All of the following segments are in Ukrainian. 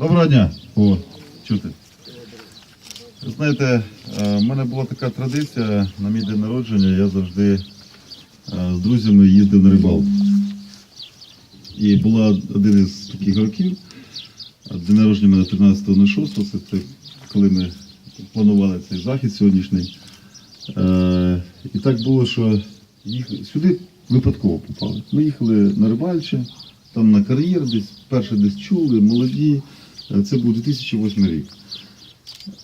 Доброго дня. О, чути. Ви знаєте, е, в мене була така традиція на мій день народження, я завжди е, з друзями їздив на рибалку. І була один із таких років, е, день народження мене 13.06, це, коли ми планували цей захід сьогоднішній. І так було, що їх, сюди випадково попали. Ми їхали на рибальче, там на кар'єр, десь перше десь чули, молоді. Е, Це був 2008 рік.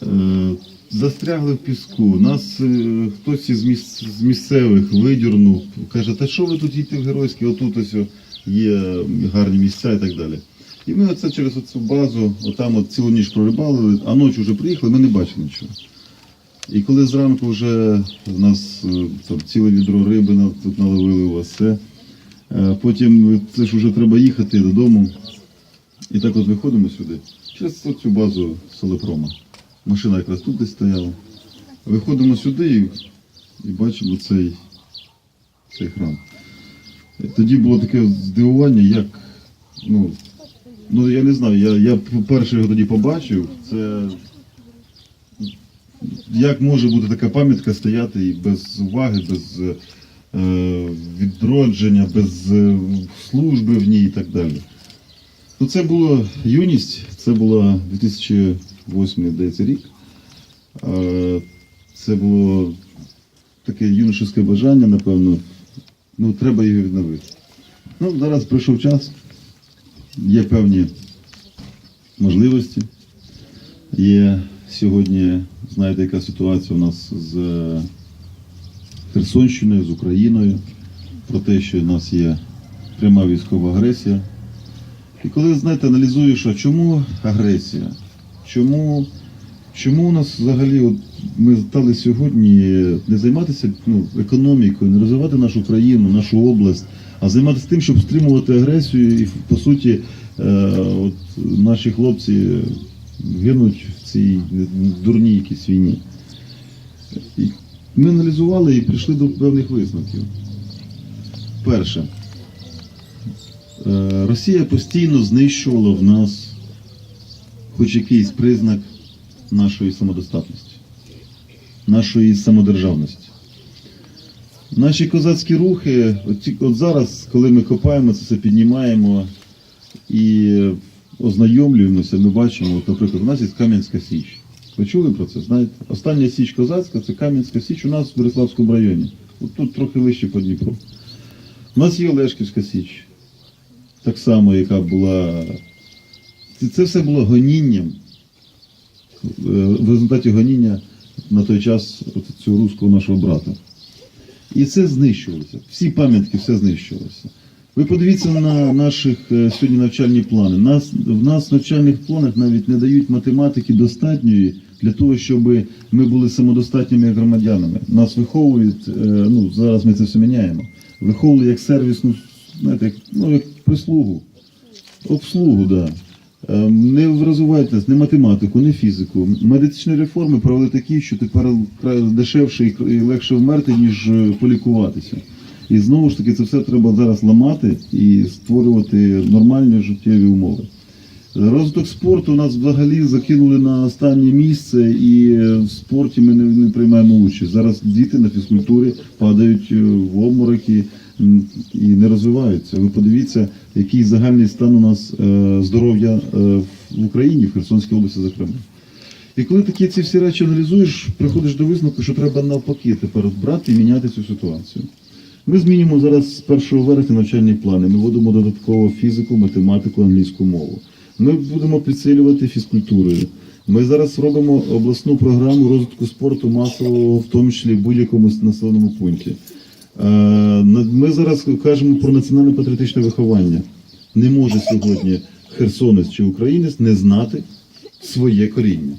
Е, Застрягли в піску. Нас е, хтось із, місцевих видірнув, каже, та що ви тут їдете в Геройське, отут ось є гарні місця і так далі. І ми оце через цю базу, отам от цілу ніч прорибалили, а ночі вже приїхали, ми не бачили нічого. І коли зранку вже в нас там, ціле відро риби тут наловили у вас все, потім це ж вже треба їхати додому. І так от виходимо сюди, через цю базу Солепрома. Машина якраз тут десь стояла. Виходимо сюди і, бачимо цей, цей храм. Тоді було таке здивування, як, ну, ну я не знаю, я, я перше його тоді побачив, це як може бути така пам'ятка стояти і без уваги, без е, відродження, без е, служби в ній і так далі. Ну, це була юність, це була 2008 здається, рік. Це було таке юношеське бажання, напевно. Ну, треба його відновити. Ну, зараз прийшов час, є певні можливості. Є сьогодні, знаєте, яка ситуація у нас з е, Херсонщиною, з Україною, про те, що в нас є пряма військова агресія. І коли, знаєте, аналізуєш, а чому агресія? Чому, чому у нас взагалі от ми стали сьогодні не займатися ну, економікою, не розвивати нашу країну, нашу область, а займатися тим, щоб стримувати агресію і, по суті, е, от, наші хлопці гинуть в цій дурній якійсь війні. І ми аналізували і прийшли до певних висновків. Перше. Е, Росія постійно знищувала в нас хоч якийсь признак нашої самодостатності, нашої самодержавності. Наші козацькі рухи, от, от зараз, коли ми копаємо це все, піднімаємо і ознайомлюємося, ми бачимо, от, наприклад, у нас є Кам'янська Січ. Ви чули про це? Знаєте? Остання Січ Козацька це Кам'янська Січ у нас в Береславському районі. От тут трохи вище по Дніпру. У нас є Олешківська Січ так само, яка була. Це, все було гонінням. е, В результаті гоніння на той час цього руського нашого брата. І це знищувалося. Всі пам'ятки, все знищувалося. Ви подивіться на наших е, сьогодні навчальні плани. Нас, в нас в навчальних планах навіть не дають математики достатньої для того, щоб ми були самодостатніми громадянами. Нас виховують, е, ну зараз ми це все міняємо. Виховують як сервісну, знаєте, як, ну, як прислугу, обслугу, да. Е, Не нас, не математику, не фізику. Медичні реформи провели такі, що тепер дешевше і легше вмерти, ніж е, полікуватися. І знову ж таки це все треба зараз ламати і створювати нормальні життєві умови. Розвиток спорту нас взагалі закинули на останнє місце, і е, в спорті ми не, не приймаємо участь. Зараз діти на фізкультурі падають е, в обмороки і не розвиваються. Ви подивіться, який загальний стан у нас е, здоров'я в Україні, в Херсонській області, зокрема. І коли такі ці всі речі аналізуєш, приходиш до висновку, що треба навпаки тепер брати і міняти цю ситуацію. Ми змінюємо зараз з 1 вересня навчальні плани. Ми вводимо додатково фізику, математику, англійську мову. Ми будемо підсилювати фізкультурою. Ми зараз робимо обласну програму розвитку спорту масового, в тому числі в будь-якому населеному пункті. Е, Ми зараз кажемо про національне патріотичне виховання. Не може сьогодні херсонець чи українець не знати своє коріння.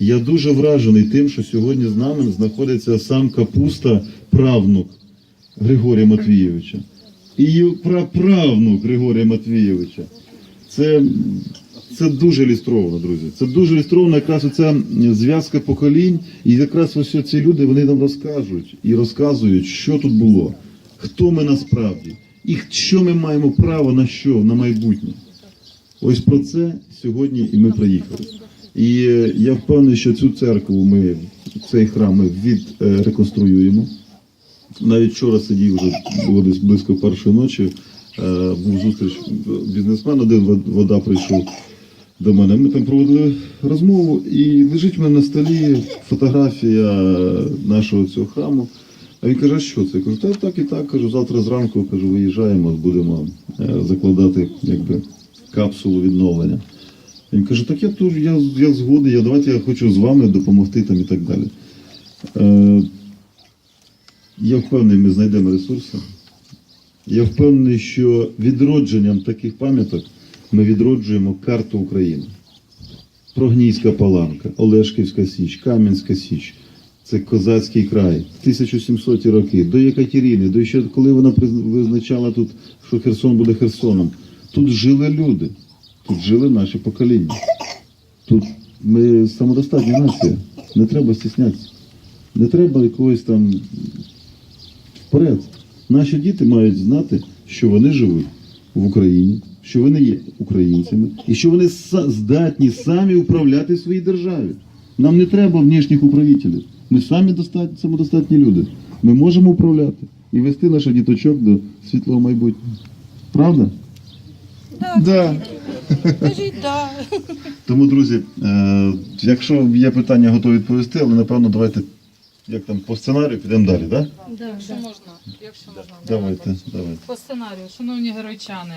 Я дуже вражений тим, що сьогодні з нами знаходиться сам капуста, правнук Григорія Матвійовича. І праправнук Григорія Матвійовича. Це, це дуже ілюстровано, друзі. Це дуже ілюстровано якраз оця зв'язка поколінь. І якраз ось ці люди вони нам розкажуть і розказують, що тут було, хто ми насправді, і що ми маємо право на що, на майбутнє. Ось про це сьогодні і ми приїхали. І е, я впевнений, що цю церкву ми, цей храм ми відреконструюємо. Навіть вчора сидів вже було десь близько першої ночі. Е, Був зустріч бізнесмен, один вода прийшов до мене. Ми там проводили розмову, і лежить в мене на столі фотографія нашого цього храму. А він каже, а що це? Я кажу, та так і так. Кажу, завтра зранку кажу, виїжджаємо, будемо е, закладати якби, капсулу відновлення. Він каже, так я тут, я, я згоден, я давайте я хочу з вами допомогти там і так далі. Е, я впевнений, ми знайдемо ресурси. Я впевнений, що відродженням таких пам'яток ми відроджуємо карту України. Прогнійська паланка, Олешківська Січ, Кам'янська Січ. Це козацький край, 1700 роки, до Екатерини, до ще коли вона визначала тут, що Херсон буде Херсоном. Тут жили люди, тут жили наші покоління. Тут ми самодостатня нація. Не треба стіснятися. Не треба якогось там вперед. Наші діти мають знати, що вони живуть в Україні, що вони є українцями, і що вони здатні самі управляти своїй державі. Нам не треба внішніх управителів. Ми самі достатні, самодостатні люди. Ми можемо управляти і вести наших діточок до світлого майбутнього. Правда? Да. Кажіть, так. Тому, друзі, е, якщо є питання, готові відповісти, але напевно давайте, як там по сценарію, підемо далі, так? Да? Якщо можна, якщо можна. Давайте, давайте. По сценарію, шановні геройчани,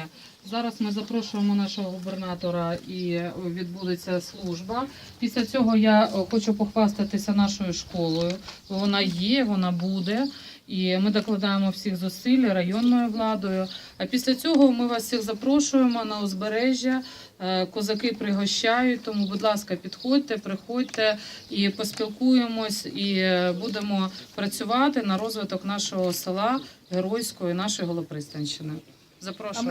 зараз ми запрошуємо нашого губернатора і відбудеться служба. Після цього я е, хочу похвастатися нашою школою. Вона є, вона буде. І ми докладаємо всіх зусиль районною владою. А після цього ми вас всіх запрошуємо на узбережжя. Е, Козаки пригощають, тому, будь ласка, підходьте, приходьте і поспілкуємось, і будемо працювати на розвиток нашого села, геройської, нашої Голопристанщини. Запрошую.